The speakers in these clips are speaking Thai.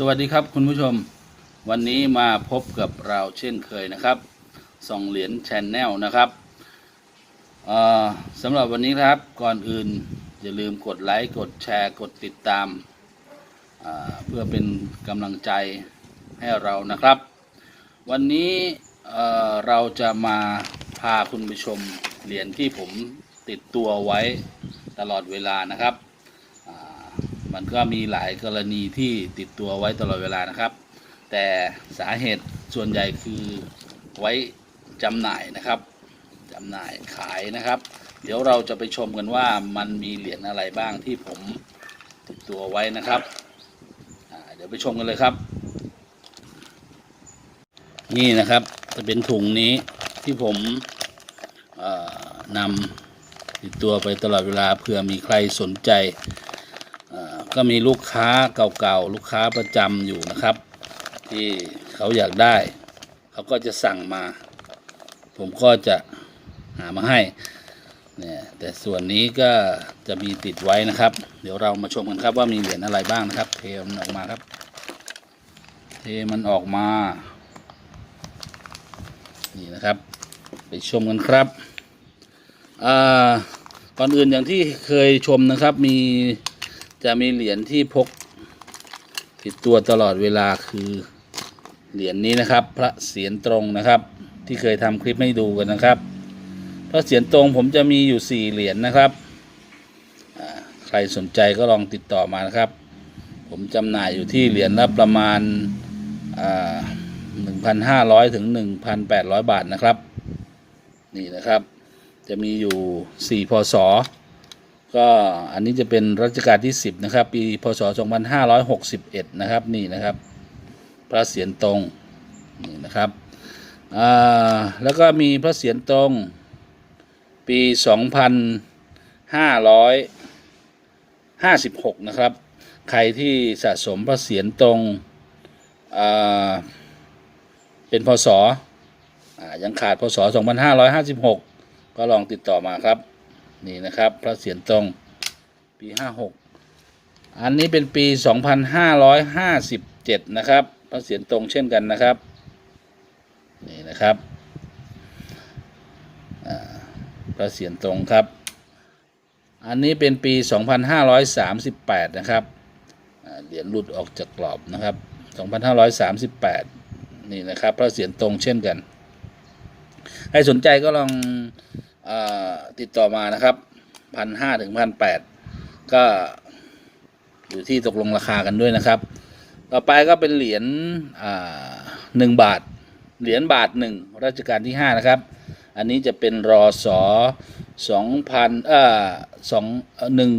สวัสดีครับคุณผู้ชม วันนี้มาพบกับเราเช่นเคยนะครับส่องเหรียญแชนแนลนะครับสำหรับวันนี้ครับก่อนอื่นอย่าลืมกดไลค์กดแชร์กดติดตามอ่าเพื่อเป็นกำลังใจให้เรานะครับ วันนี้เอ่อเราจะมาพาคุณผู้ชมเหรียญที่ผมติดตัวไว้ตลอดเวลานะครับ มันก็มีหลายกรณีที่ติดตัวไว้ตลอดเวลานะครับ แต่สาเหตุส่วนใหญ่คือไว้จำหน่ายนะครับจำหน่ายขายนะครับ เดี๋ยวเราจะไปชมกันว่ามันมีเหรียญอะไรบ้างที่ผมติดตัวไว้นะครับเดี๋ยวไปชมกันเลยครับ นี่นะครับจะเป็นถุงนี้ที่ผมนำติดตัวไปตลอดเวลาเผื่อมีใครสนใจ ก็มีลูกค้าเก่าๆ ลูกค้าประจำอยู่นะครับ ที่เขาอยากได้ เขาก็จะสั่งมา ผมก็จะหามาให้เนี่ยแต่ส่วนนี้ก็จะมีติดไว้นะครับ เดี๋ยวเรามาชมกันครับว่ามีเหรียญอะไรบ้างนะครับ เทมันออกมาครับ เทมันออกมา นี่นะครับ ไปชมกันครับอ่าก่อนอื่นอย่างที่เคยชมนะครับมี จะมีเหรียญที่พกติดตัวตลอดเวลาคือเหรียญนี้นะครับ พระเศียรตรงนะครับ ที่เคยทำคลิปให้ดูกันนะครับ พระเศียรตรงผมจะมีอยู่สี่เหรียญนะครับใครสนใจก็ลองติดต่อมานะครับ ผมจำหน่ายอยู่ที่เหรียญละประมาณหนึ่งพันห้าร้อยถึงหนึ่งพันแปดร้อยบาทนะครับ นี่นะครับ จะมีอยู่สี่พศ ก็อันนี้จะเป็นรัชกาลที่ 10 นะครับ ปีพศ 2561 นะครับนี่นะครับ พระเศียรตรงนี่นะครับอ่าแล้วก็มีพระเศียรตรงปี 2556 นะครับ ใครที่สะสมพระเศียรตรงอ่าเป็นพศอ่ายังขาดพศ 2556 ก็ลองติดต่อมาครับ นี่นะครับ พระเศียรตรงปีห้าหกอันนี้เป็นปีสองพันห้าร้อยห้าสิบเจ็ดนะครับ พระเศียรตรงเช่นกันนะครับ นี่นะครับพระเศียรตรงครับ อันนี้เป็นปีสองพันห้าร้อยสามสิบแปดนะครับเหรียญหลุดออกจากกรอบนะครับสองพันห้าร้อยสามสิบแปดนี่นะครับ พระเศียรตรงเช่นกัน ใครสนใจก็ลอง ติดต่อมานะครับพันห้าถึงพันแปดก็อยู่ที่ตกลงราคากันด้วยนะครับ ต่อไปก็เป็นเหรียญหนึ่งบาท เหรียญบาทหนึ่งรัชกาลที่ห้านะครับ อันนี้จะเป็นรอสอสองพันเอ่อสองหนึ่ง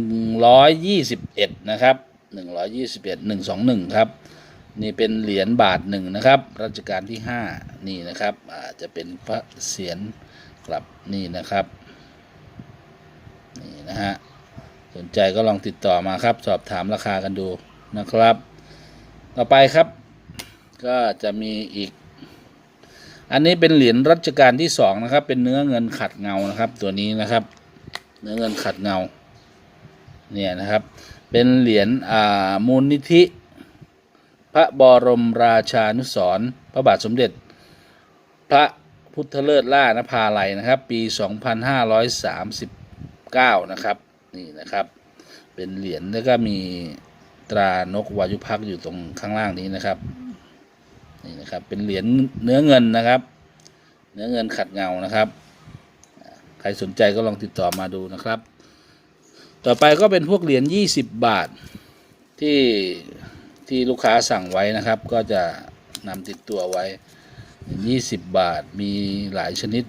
ร้อยยี่สิบเอ็ดนะครับหนึ่งร้อยยี่สิบเอ็ดหนึ่งสองหนึ่งครับนี่เป็นเหรียญบาทหนึ่งนะครับ รัชกาลที่ห้านี่นะครับอาจจะเป็นพระเศียร กลับนี่นะครับ นี่นะฮะ สนใจก็ลองติดต่อมาครับ สอบถามราคากันดูนะครับ ต่อไปครับ ก็จะมีอีก อันนี้เป็นเหรียญรัชกาลที่สองนะครับ เป็นเนื้อเงินขัดเงานะครับ ตัวนี้นะครับ เนื้อเงินขัดเงา เนี่ยนะครับ เป็นเหรียญอ่ามูลนิธิ พระบรมราชานุสรพระบาทสมเด็จ พระ พุทธเลิศล่านภาลัยนะครับ ปี 2539 นะครับ นี่นะครับ เป็นเหรียญแล้วก็มีตรานกวายุพักอยู่ตรงข้างล่างนี้นะครับ นี่นะครับ เป็นเหรียญเนื้อเงินนะครับ เนื้อเงินขัดเงานะครับ ใครสนใจก็ลองติดต่อมาดูนะครับ ต่อไปก็เป็นพวกเหรียญ20 บาทที่ที่ลูกค้าสั่งไว้นะครับ ก็จะนำติดตัวไว้ ยี่สิบบาทมีหลายชนิด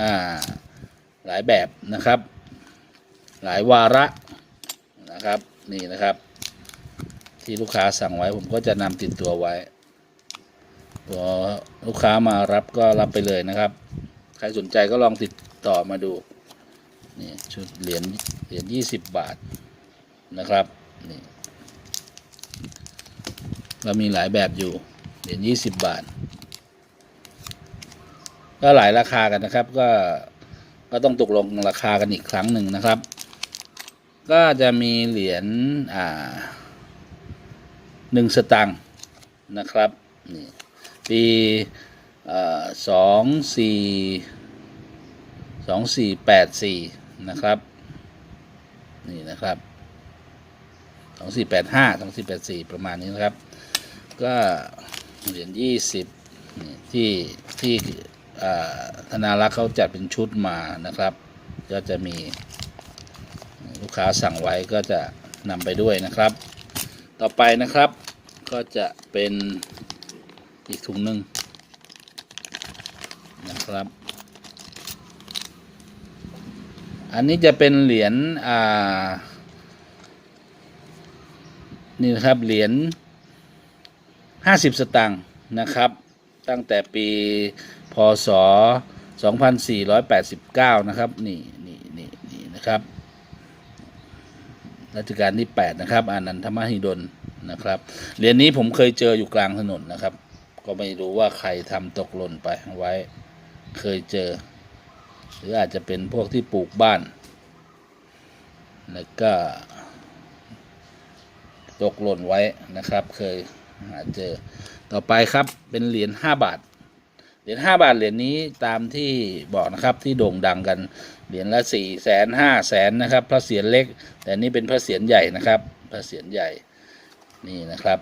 อ่าหลายแบบนะครับ หลายวาระนะครับนี่นะครับ ที่ลูกค้าสั่งไว้ผมก็จะนำติดตัวไว้พอลูกค้ามารับก็รับไปเลยนะครับ ใครสนใจก็ลองติดต่อมาดูนี่ชุดเหรียญเหรียญยี่สิบบาทนะครับนี่เรามีหลายแบบอยู่เหรียญยี่สิบบาท ก็หลายราคากันนะครับ ก็ก็ต้องตกลงราคากันอีกครั้งหนึ่งนะครับ ก็จะมีเหรียญอ่าหนึ่งสตังค์นะครับนี่ปีสองสี่สองสี่แปดสี่นะครับนี่นะครับสองสี่แปดห้าสองสี่แปดสี่ประมาณนี้นะครับ ก็เหรียญยี่สิบที่ที่ ธนารักษ์เขาจัดเป็นชุดมานะครับ ก็จะมีลูกค้าสั่งไว้ก็จะนำไปด้วยนะครับ ต่อไปนะครับก็จะเป็นอีกถุงหนึ่งนะครับ อันนี้จะเป็นเหรียญอ่านี่นะครับเหรียญห้าสิบสตางค์นะครับ ตั้งแต่ปี พศ 2489 นะครับ นี่นี่นี่นี่นะครับรัชกาลที่ 8 นะครับ อานันทมหิดลนะครับ เหรียญนี้ผมเคยเจออยู่กลางถนนนะครับ ก็ไม่รู้ว่าใครทำตกหล่นไปไว้เคยเจอ หรืออาจจะเป็นพวกที่ปลูกบ้าน แล้วก็ตกหล่นไว้นะครับ เคยหาเจอต่อไปครับเป็นเหรียญ5บาท เหรียญ5บาทเหรียญนี้ตามที่บอกนะครับที่โด่งดังกันเหรียญละ4ี่แสนห้าแสนนะครับพระเศียรเล็ก แต่นี่เป็นพระเศียรใหญ่นะครับพระเศียรใหญ่นี่นะครับ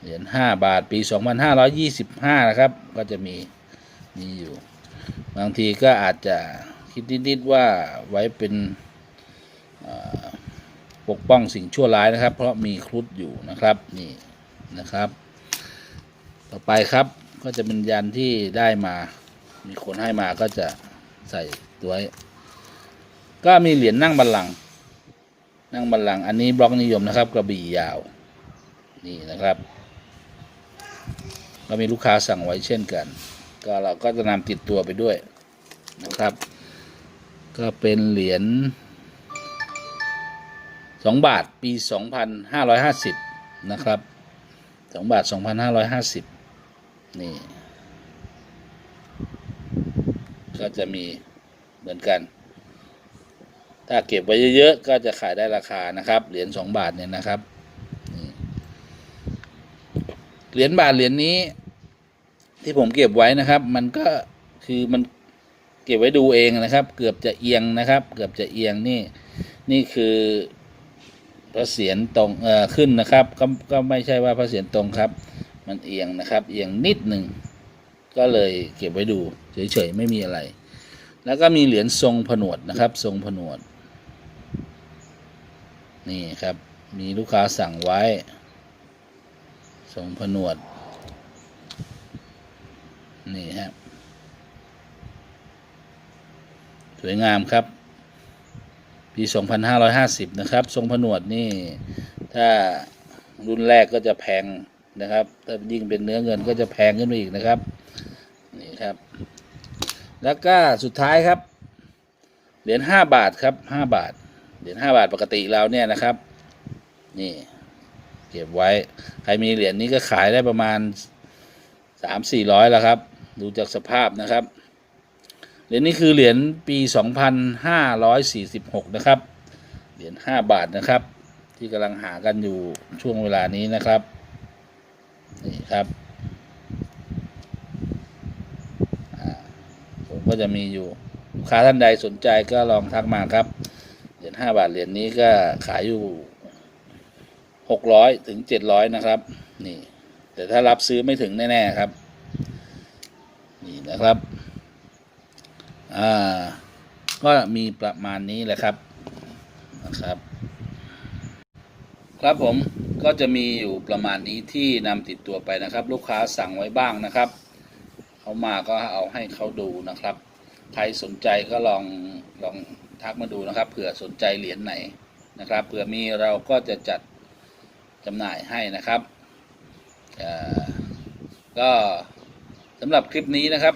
เหรียญ5บาทปี2525นห้าร้อยี่สิบห้านะครับ ก็จะมีมีอยู่ บางทีก็อาจจะคิดนิดๆว่าไว้เป็นปกป้องสิ่งชั่วร้ายนะครับ เพราะมีครุฑอยู่นะครับนี่นะครับ ต่อไปครับ ก็จะเป็นยันที่ได้มา มีคนให้มาก็จะใส่ตัวก็มีเหรียญนั่งบัลลังก์นั่งบัลลังก์อันนี้บล็อกนิยมนะครับ กระบี่ยาว นี่นะครับ ก็มีลูกค้าสั่งไว้เช่นกัน ก็เราก็จะนำติดตัวไปด้วยนะครับ ก็เป็นเหรียญสองบาทปีสองพันห้าร้อยห้าสิบนะครับสองบาทสองพันห้าร้อยห้าสิบ นี่ ก็จะมีเหมือนกัน ถ้าเก็บไว้เยอะๆ ก็จะขายได้ราคานะครับ เหรียญสองบาทเนี่ยนะครับเหรียญบาทเหรียญนี้ ที่ผมเก็บไว้นะครับ มันก็คือมันเก็บไว้ดูเองนะครับ เกือบจะเอียงนะครับ เกือบจะเอียงนี่ นี่คือพระเศียรตรงเอ่อขึ้นนะครับ ก็ก็ไม่ใช่ว่าพระเศียรตรงครับ มันเอียงนะครับ เอียงนิดหนึ่งก็เลยเก็บไว้ดูเฉยๆไม่มีอะไร แล้วก็มีเหรียญทรงผนวดนะครับ ทรงผนวด นี่ครับ มีลูกค้าสั่งไว้ ทรงผนวด นี่ฮะสวยงามครับ ปี 2550 นะครับ ทรงผนวดนี่ ถ้ารุ่นแรกก็จะแพง นะครับถ้ายิ่งเป็นเนื้อเงินก็จะแพงขึ้นไปอีกนะครับนี่ครับ แล้วก็สุดท้ายครับ เหรียญห้าบาทครับห้าบาท เหรียญห้าบาทปกติแล้วเนี่ยนะครับ นี่เก็บไว้ ใครมีเหรียญนี้ก็ขายได้ประมาณสามสี่ร้อยแล้วครับ ดูจากสภาพนะครับ เหรียญนี้คือเหรียญปีสองพันห้าร้อยสี่สิบหกนะครับ เหรียญห้าบาทนะครับ ที่กำลังหากันอยู่ช่วงเวลานี้นะครับ ครับผมก็จะมีอยู่ลูกค้าท่านใดสนใจก็ลองทักมาครับเหรียญห้าบาทเหรียญนี้ก็ขายอยู่หกร้อยถึงเจ็ดร้อยนะครับ นี่ แต่ถ้ารับซื้อไม่ถึงแน่ ๆ ครับ นี่นะครับ อ่า ก็มีประมาณนี้แหละครับนะครับ ครับผม ก็จะมีอยู่ประมาณนี้ที่นำติดตัวไปนะครับ ลูกค้าสั่งไว้บ้างนะครับเขามาก็เอาให้เขาดูนะครับ ใครสนใจก็ลองลองทักมาดูนะครับ เผื่อสนใจเหรียญไหนนะครับเผื่อมีเราก็จะจัดจำหน่ายให้นะครับก็สำหรับคลิปนี้นะครับ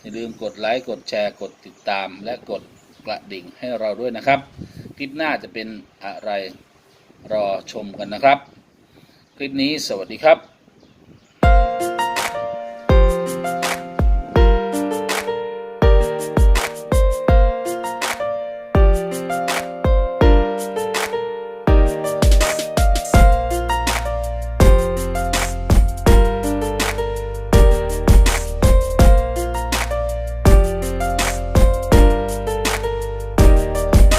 อย่าลืมกดไลค์กดแชร์กดติดตาม และกดกระดิ่งให้เราด้วยนะครับ คลิปหน้าจะเป็นอะไรรอชมกันนะครับ ลิปนี้สวัสดีครับ